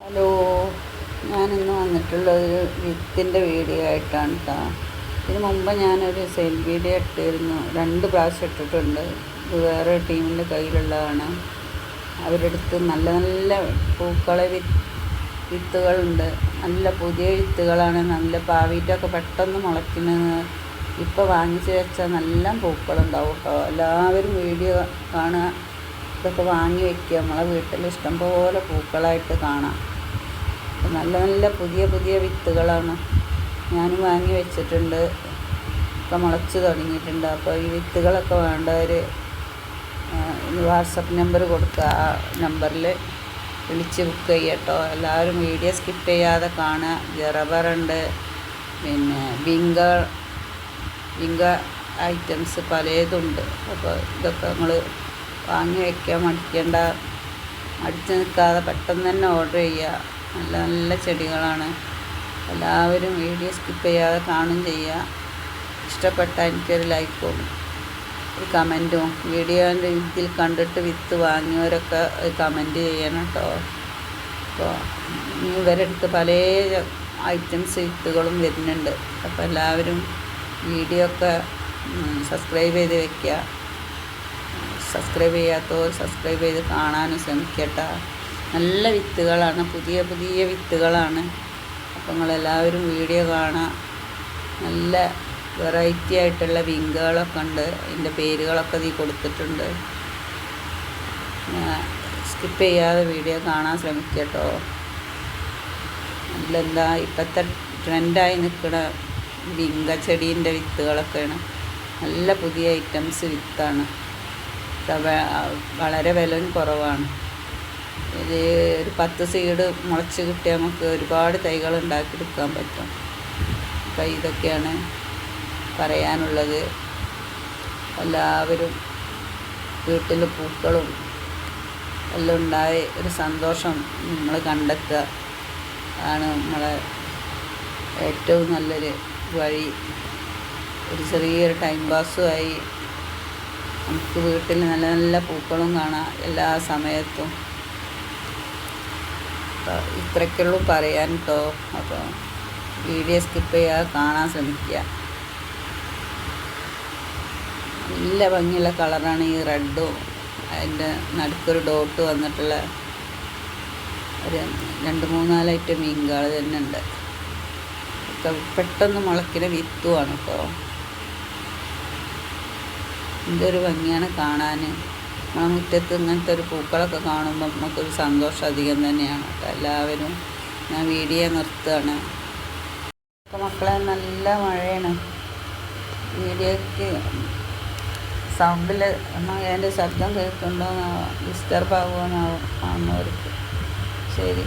Hello ഞാനിന്ന് വന്നിട്ടുള്ളത് വിത്തിന്റെ video ആയിട്ടാണ് കേട്ടോ ഇതിന് മുമ്പ് ഞാനൊരു സെയിൽ വീഡിയോ ഇട്ടിരുന്നു. രണ്ട് പ്രാവശ്യം ഇട്ടിട്ടുണ്ട്. ഇത് വേറെ ടീമിന്റെ കയ്യിലുള്ളതാണ്. അവരുടെ അടുത്ത് നല്ല നല്ല പൂക്കളെ വി വിത്തുകളുണ്ട്. നല്ല പുതിയ വിത്തുകളാണ്. നല്ല പാവീറ്റൊക്കെ പെട്ടെന്ന് മുളയ്ക്കുന്നത്. ഇപ്പോൾ വാങ്ങിച്ചു വെച്ചാൽ നല്ല പൂക്കളുണ്ടാവും കേട്ടോ എല്ലാവരും വീഡിയോ കാണുക ഇതൊക്കെ വാങ്ങി വെക്കുക. നമ്മളെ വീട്ടിൽ ഇഷ്ടം പോലെ പൂക്കളായിട്ട് കാണാം. നല്ല നല്ല പുതിയ പുതിയ വിത്തുകളാണ് ഞാനും വാങ്ങി വെച്ചിട്ടുണ്ട്. ഒക്കെ മുളച്ച് തുടങ്ങിയിട്ടുണ്ട്. അപ്പോൾ ഈ വിത്തുകളൊക്കെ വേണ്ടവർ വാട്സപ്പ് നമ്പർ കൊടുക്കുക. ആ നമ്പറിൽ വിളിച്ച് ബുക്ക് ചെയ്യട്ടോ എല്ലാവരും വീഡിയോ സ്കിപ്പ് ചെയ്യാതെ കാണുക. ജറബറുണ്ട്. പിന്നെ ബിങ്ക ബിങ്ക ഐറ്റംസ് പലതുണ്ട്. അപ്പോൾ ഇതൊക്കെ നമ്മൾ വാങ്ങി വയ്ക്കുക മടിക്കേണ്ട. മടിച്ച് നിൽക്കാതെ പെട്ടെന്ന് തന്നെ ഓർഡർ ചെയ്യുക. നല്ല നല്ല ചെടികളാണ്. എല്ലാവരും വീഡിയോ സ്കിപ്പ് ചെയ്യാതെ കാണും ചെയ്യുക. ഇഷ്ടപ്പെട്ട എനിക്കൊരു ലൈക്കും ഒരു കമന്റും വീഡിയോന്റെ ഇതിൽ കണ്ടിട്ട് വിത്ത് വാങ്ങിയവരൊക്കെ ഒരു കമന്റ് ചെയ്യണം കേട്ടോ. അപ്പോൾ ഇവരെടുത്ത് പല ഐറ്റംസ് വിത്തുകളും വരുന്നുണ്ട്. അപ്പോൾ എല്ലാവരും വീഡിയോ ഒക്കെ സബ്സ്ക്രൈബ് ചെയ്ത് വെക്കുക. സബ്സ്ക്രൈബ് ചെയ്യാത്തവർ സബ്സ്ക്രൈബ് ചെയ്ത് കാണാനും ശ്രമിക്കട്ടെ. നല്ല വിത്തുകളാണ് പുതിയ പുതിയ വിത്തുകളാണ്. അപ്പോൾ നിങ്ങളെല്ലാവരും വീഡിയോ കാണാം. നല്ല വെറൈറ്റി ആയിട്ടുള്ള വിങ്കുകളൊക്കെ ഉണ്ട്. അതിന്റെ പേരുകളൊക്കെ നീ കൊടുത്തിട്ടുണ്ട്. സ്കിപ്പ് ചെയ്യാതെ വീഡിയോ കാണാൻ ശ്രമിക്കട്ടോ. അതിലെന്താ ഇപ്പോഴത്തെ ട്രെൻഡായി നിൽക്കുന്ന വിങ്ക ചെടീന്റെ വിത്തുകളൊക്കെയാണ്. നല്ല പുതിയ ഐറ്റംസ് വിത്താണ്. വളരെ വിലയും കുറവാണ്. ഇത് ഒരു പത്ത് സീഡ് മുളച്ച് കിട്ടിയാൽ നമുക്ക് ഒരുപാട് തൈകൾ ഉണ്ടാക്കിയെടുക്കാൻ പറ്റും. അപ്പം ഇതൊക്കെയാണ് പറയാനുള്ളത്. എല്ലാവരും വീട്ടിൽ പൂക്കളും എല്ലാം ഉണ്ടായി ഒരു സന്തോഷം നമ്മൾ കണ്ടെത്തുക. ആണ് നമ്മളെ ഏറ്റവും നല്ലൊരു വഴി. ഒരു ചെറിയൊരു ടൈം പാസ്സുമായി നമുക്ക് വീട്ടിൽ നല്ല നല്ല പൂക്കളും കാണാം എല്ലാ സമയത്തും. ഇത്രയ്ക്കുള്ളൂ പറയാൻ കേട്ടോ അപ്പോൾ വീഡിയോ സ്കിപ്പ് ചെയ്യാതെ കാണാൻ ശ്രമിക്കുക. നല്ല ഭംഗിയുള്ള കളറാണ് ഈ റെഡും. അതിന്റെ നടുക്കൊരു ഡോട്ട് വന്നിട്ടുള്ള ഒരു രണ്ട് മൂന്നാലായിട്ട് മീൻകാൾ തന്നെ ഉണ്ട്. ഒക്കെ പെട്ടെന്ന് മുളയ്ക്കുന്ന വിത്തുമാണ് കേട്ടോ എന്തൊരു ഭംഗിയാണ് കാണാൻ നമ്മളെ മുറ്റത്ത് ഇങ്ങനത്തെ ഒരു പൂക്കളൊക്കെ കാണുമ്പോൾ നമുക്കൊരു സന്തോഷം അധികം തന്നെയാണ്. എല്ലാവരും ഞാൻ വീഡിയോ നിർത്തുകയാണ് അപ്പോൾ മക്കളെ നല്ല മഴയാണ്. വീഡിയോക്ക് സൗണ്ടിൽ എന്റെ ശബ്ദം കേൾക്കുന്നുണ്ടോ ഡിസ്റ്റർബ് ആകുമോ ആവുന്നവർക്ക്. ശരി.